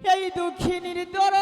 এই দুঃখিনীর দরদি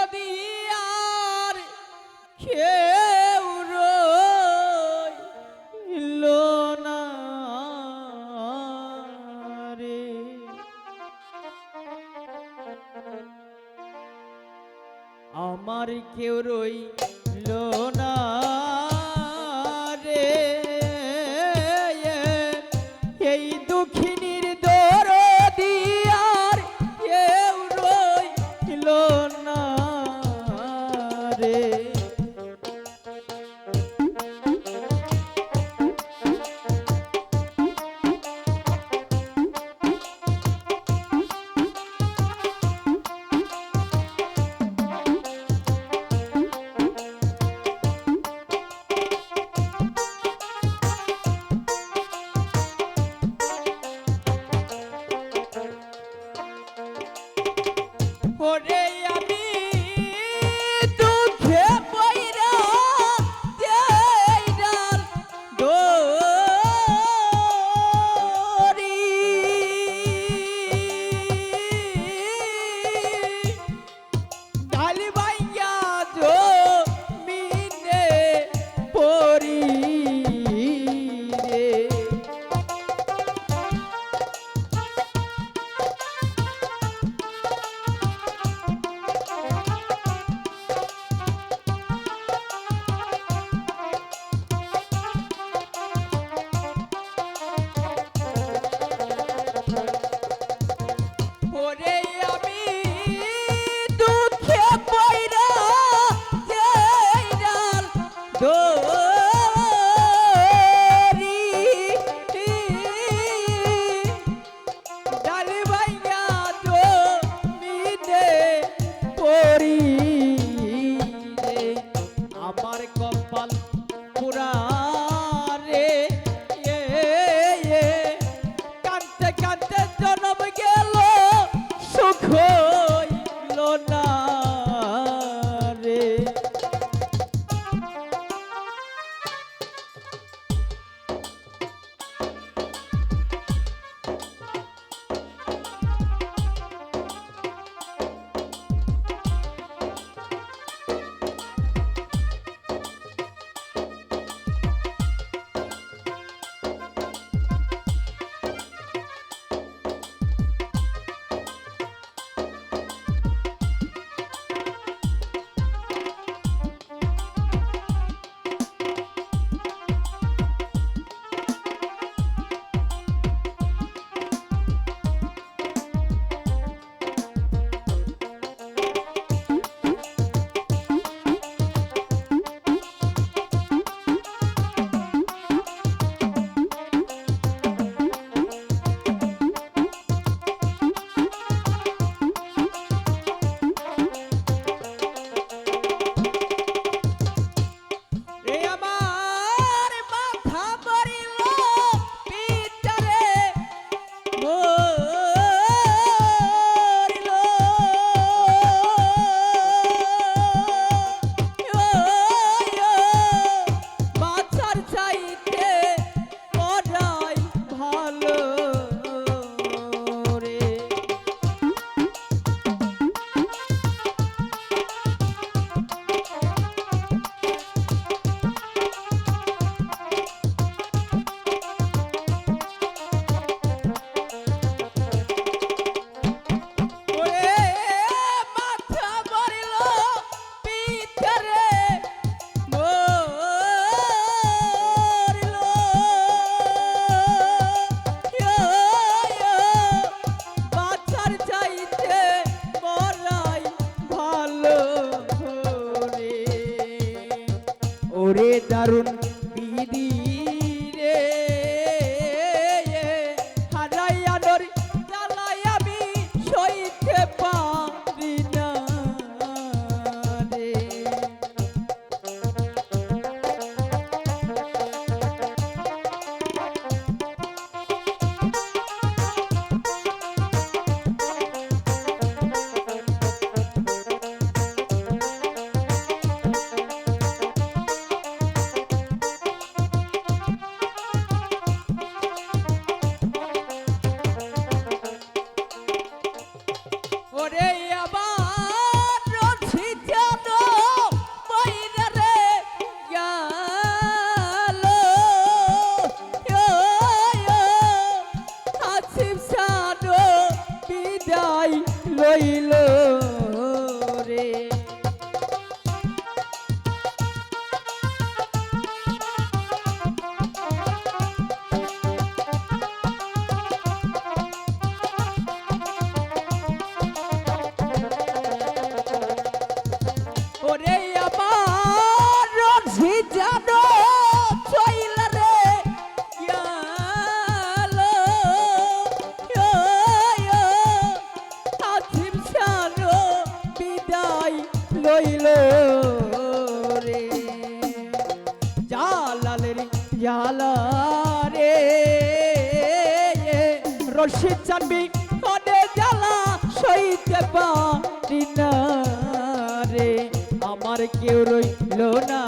কেউ রইল না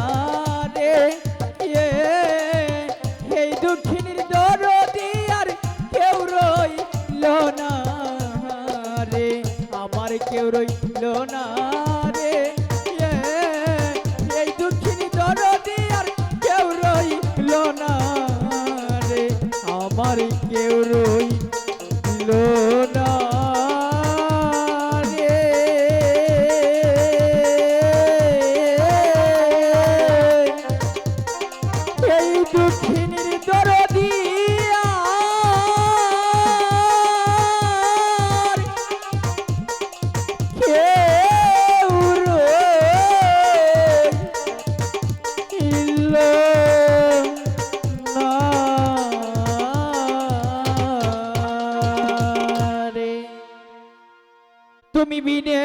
রে। আর কেউ রইল না রে। আমার কেউ না রে। এই দুঃখিনী দরদি আর কেউ রইল না রে। আমার কেউ রইল তুমি বিনে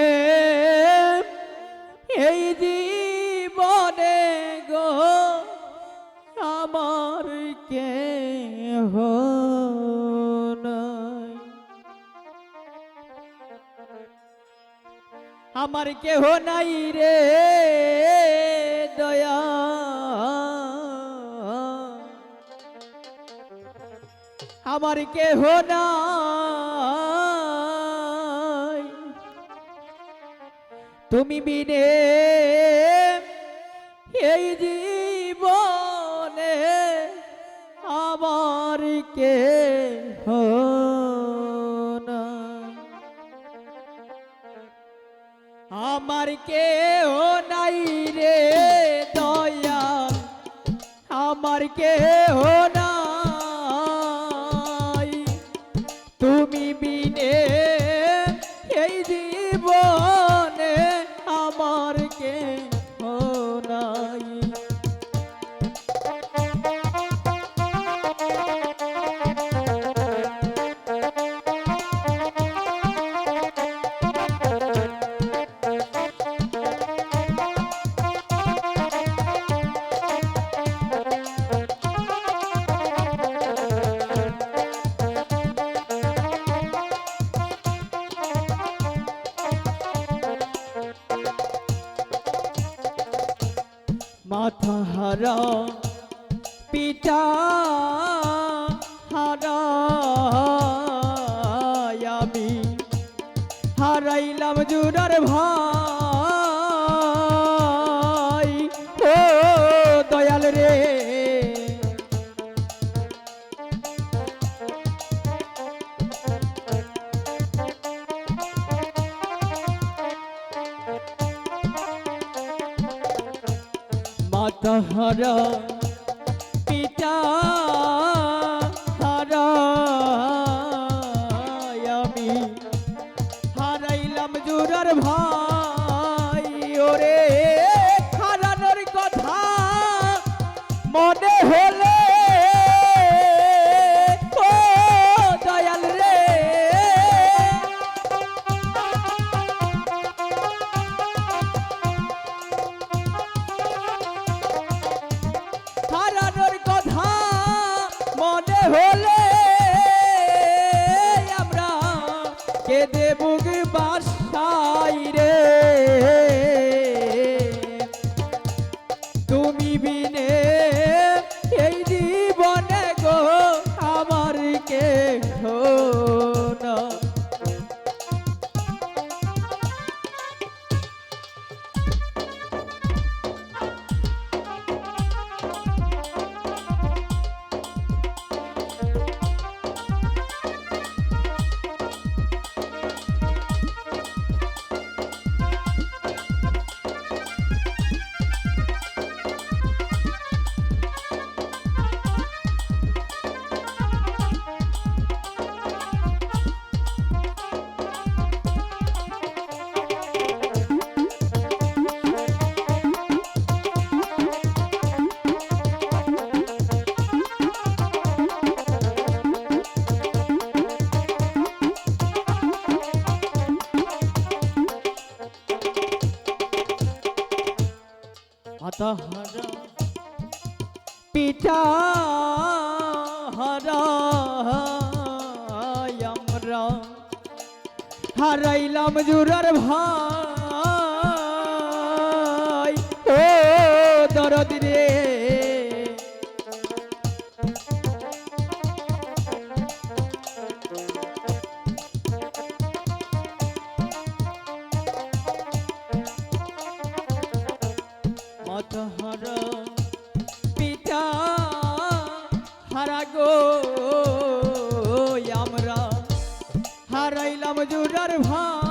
এই জীবনে গো আমার কে আমার কেহ নাই রে। আমার কেহ নাই। তুমি বিনে এই জীবনে আমার কে আমার কে নাই রে দয়া। আমার কে নাই আমার কে পিতা মাতা পিতা হারা আমি হারাইলাম জুরার ভাই। ওরে হারানোর কথা মনে হলে হারাইলাম জুরার ভাই। ও দরদ রে। মতহর পিতা হারা গো। মজুরার ভাই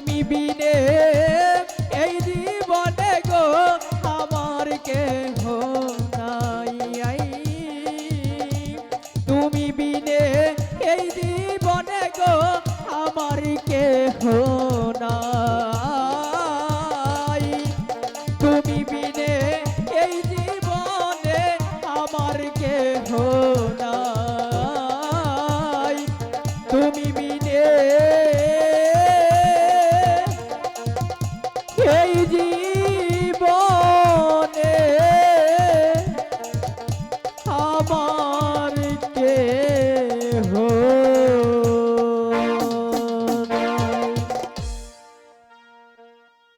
me